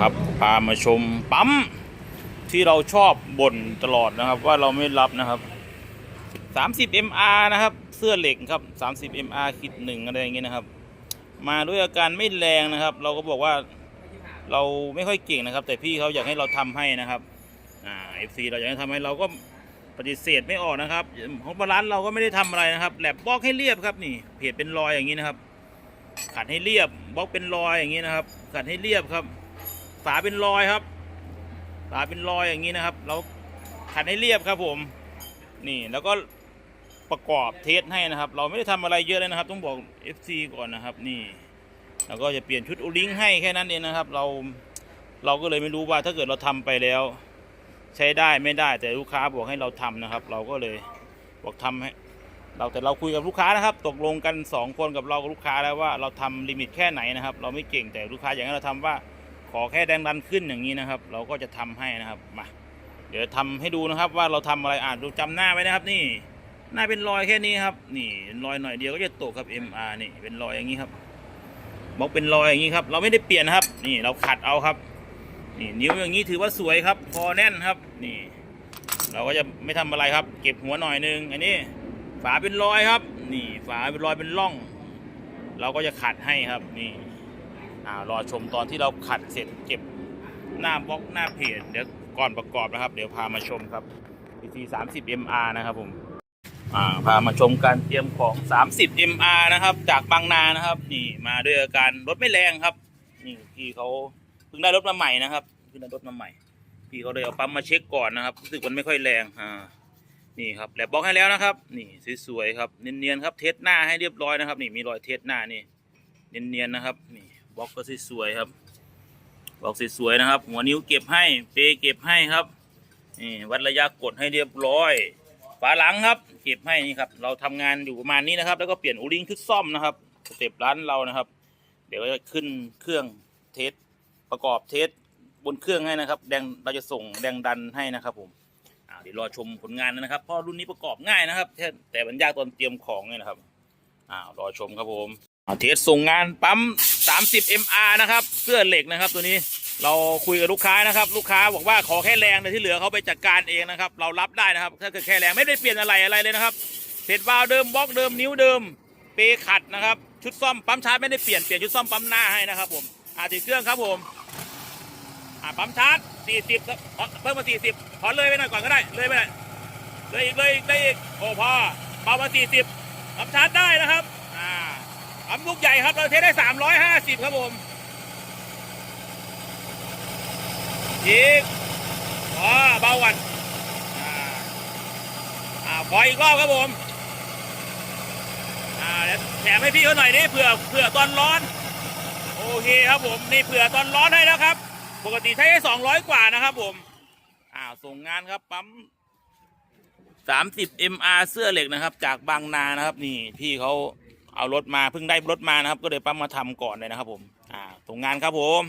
ครับพามาชมปั๊มที่เราชอบบ่นตลอดนะครับ ว่าเราไม่รับนะครับ 30 MR นะครับ เสื้อเหล็กครับ 30 MR คิดหนึ่งอะไรอย่างเงี้ยนะครับ มาด้วยอาการไม่แรงนะครับ เราก็บอกว่าเราไม่ค่อยเก่งนะครับ แต่พี่เขาอยากให้เราทำให้นะครับอ่า FC เราอยากให้ทำให้เราก็ปฏิเสธไม่ออกนะครับ ของร้านเราก็ไม่ได้ทำอะไรนะครับแลบบล็อกให้เรียบครับนี่เพจเป็นรอยอย่างนี้นะครับขัดให้เรียบบล็อกเป็นรอยอย่างนี้นะครับขัดให้เรียบครับ ฝาเป็นรอยครับ ฝาเป็นรอยอย่างนี้นะครับ เราขัดให้เรียบครับผม นี่แล้วก็ประกอบเทสให้นะครับ เราไม่ได้ทำอะไรเยอะเลยนะครับ ต้องบอก FC ก่อนนะครับ นี่แล้วก็จะเปลี่ยนชุดอูลิงให้แค่นั้นเองนะครับ เราเราก็เลยไม่รู้ว่าถ้าเกิดเราทำไปแล้ว ใช้ได้ไม่ได้แต่ลูกค้าบอกให้เราทำนะครับ เราก็เลยบอกทำให้เราแต่เราคุยกับลูกค้านะครับ ตกลงกัน 2 คนกับเรากับลูกค้าแล้วว่าเราทำลิมิตแค่ไหนนะครับ เราไม่เก่งแต่ลูกค้าอย่ากให้นเราทำว่า ขอแค่แดงดันขึ้นอย่างนี้นะครับ เราก็จะทำให้นะครับมาเดี๋ยวทำให้ดูนะครับว่าเราทำอะไรอ่านดูจำหน้าไว้นะครับ นี่หน้าเป็นรอยแค่นี้ครับ นี่รอยหน่อยเดียวก็จะตกครับ MR นี่เป็นรอยอย่างนี้ครับบอกเป็นรอยอย่างนี้ครับ เราไม่ได้เปลี่ยนครับ นี่เราขัดเอาครับ นี่นิ้วอย่างนี้ถือว่าสวยครับคอแน่นครับ นี่ เราก็จะไม่ทำอะไรครับ เก็บหัวหน่อยนึงอันนี้ ฝาเป็นรอยครับ นี่ ฝาเป็นรอยเป็นร่อง เราก็จะขัดให้ครับ นี่ รอชมตอนที่เราขัดเสร็จเก็บหน้าบล็อกหน้าเพจเดี๋ยวก่อนประกอบนะครับ เดี๋ยวพามาชมครับ PT 30 MR นะครับผมาพามาชมการเตรียมของ 30 MR นะครับ จากบางนานะครับ นี่มาด้วยอาการรถไม่แรงครับ นี่พี่เขาเพิ่งได้รถมาใหม่นะครับเพิ่งได้รถมาใหม่ พี่เขาเลยเอาปั๊มมาเช็คก่อนนะครับรู้สึกมันไม่ค่อยแรงอ่านี่ครับแลบบล็อกให้แล้วนะครับ นี่สวยๆครับเนียนๆครับเทสหน้าให้เรียบร้อยนะครับ นี่มีรอยเทสหน้านี่เนียนๆนะครับนี่ บล็อกก็สวยๆครับบล็อกสวยๆนะครับ หัวนิ้วเก็บให้ เปเก็บให้ครับนี่วัดระยะกดให้เรียบร้อยฝาหลังครับ เก็บให้นี่ครับ เราทำงานอยู่ประมาณนี้นะครับ แล้วก็เปลี่ยนอูริงชุดซ่อมนะครับสเต็ปร้านเรานะครับ เดี๋ยวจะขึ้นเครื่องเทสประกอบเทสบนเครื่องให้นะครับ แดงเราจะส่งแดงดันให้นะครับผมเดี๋ยวรอชมผลงานนะครับเพราะรุ่นนี้ประกอบง่ายนะครับ แต่มันยากตอนเตรียมของเนี่ยนะครับอ่ารอชมครับผมเทสส่งงานปั๊ม 30 MR นะครับเสื้อเหล็กนะครับตัวนี้เราคุยกับลูกค้านะครับ ลูกค้าบอกว่าขอแค่แรงแต่ที่เหลือเขาไปจัดการเองนะครับ เรารับได้นะครับถ้าเกิดแค่แรงไม่ได้เปลี่ยนอะไรอะไรเลยนะครับเพจวาล์วเดิมบล็อกเดิมนิ้วเดิมเปรขัดนะครับ ชุดซ่อมปั๊มชาร์จไม่ได้เปลี่ยนเปลี่ยนชุดซ่อมปั๊มหน้าให้นะครับ ผมอาติดเครื่องครับผมอ่าปั๊มชาร์จ40ครับเพิ่มมา40ขอเลยไปหน่อยก่อนก็ได้เลยไปหน่อยเลยอีกเลยอีกเลยอีกโอ้พอเบามา40ปั๊มชาร์จได้นะครับ ปั๊มลูกใหญ่ครับ เราเทได้350ครับผมอีกพอเบาก่อนอ่าอ่าขออีกรอบครับผมอ่าเดี๋ยวแถมให้พี่เขาหน่อยนี่เผื่อเผื่อตอนร้อน โอเคครับผมนี่เผื่อตอนร้อนให้แล้วครับ ปกติใช้ได้สองร้อยกว่านะครับผมอ่าส่งงานครับปั๊มสามสิบ MR เสื้อเหล็กนะครับ จากบางนานะครับ นี่พี่เขา เอารถมาเพิ่งได้รถมานะครับ ก็เลยปั๊มมาทำก่อนเลยนะครับผมอ่าส่งงานครับผม